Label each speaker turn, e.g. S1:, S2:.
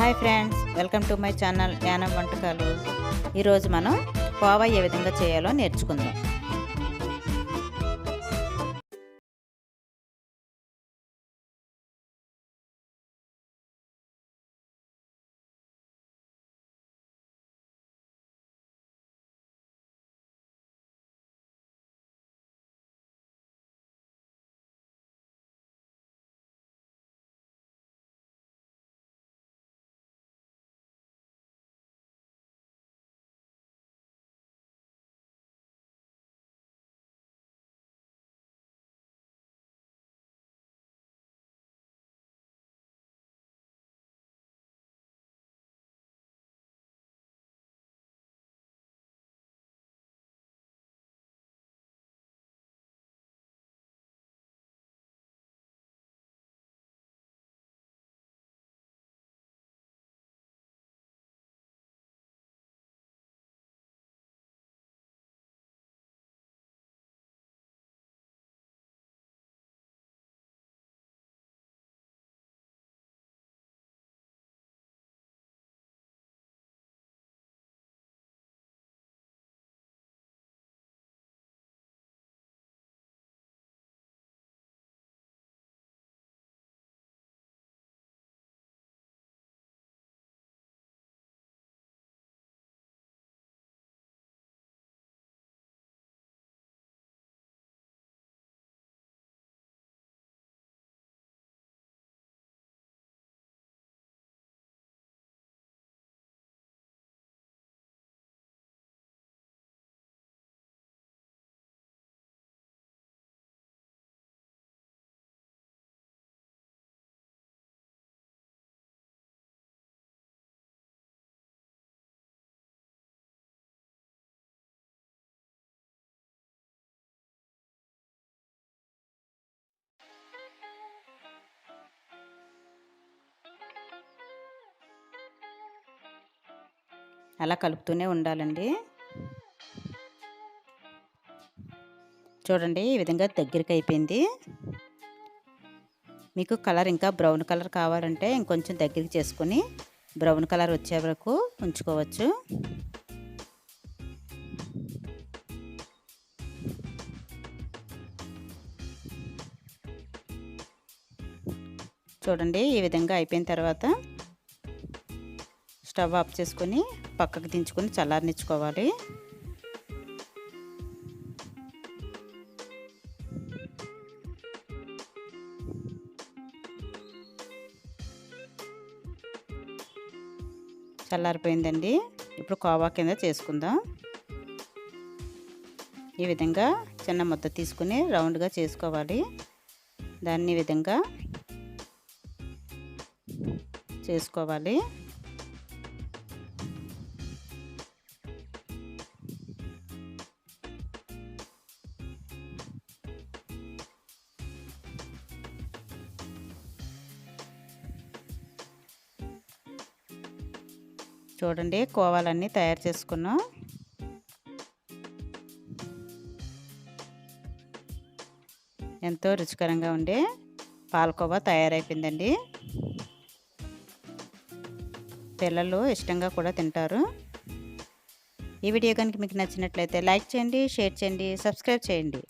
S1: Hi friends welcome to my channel Yanam వంటకాలు. ఈరోజు మనం కోవా ఏ విధంగా చేయాలో నేర్చుకుందాం. అలా కలుపుతూనే ఉండాలండి. చూడండి ఈ విధంగా దగ్గరికి అయిపోయింది. మీకు కలర్ ఇంకా బ్రౌన్ కలర్ కావాలంటే ఇంకొంచెం దగ్గరికి చేసుకొని బ్రౌన్ కలర్ వచ్చే వరకు ఉంచుకోవచ్చు. చూడండి ఈ విధంగా అయిపోయిన తర్వాత స్టవ్ ఆఫ్ చేసుకొని పక్కకు దించుకొని చల్లారనిచ్చుకోవాలి. చల్లారిపోయిందండి. ఇప్పుడు కోవా కింద చేసుకుందాం. ఈ విధంగా చిన్న ముద్ద తీసుకుని రౌండ్గా చేసుకోవాలి. దాన్ని విధంగా చేసుకోవాలి. చూడండి కోవాలన్నీ తయారు చేసుకున్నాం. ఎంతో రుచికరంగా ఉండే పాలకోవా తయారైపోయిందండి. పిల్లలు ఇష్టంగా కూడా తింటారు. ఈ వీడియో కనుక మీకు నచ్చినట్లయితే లైక్ చేయండి షేర్ చేయండి సబ్స్క్రైబ్ చేయండి.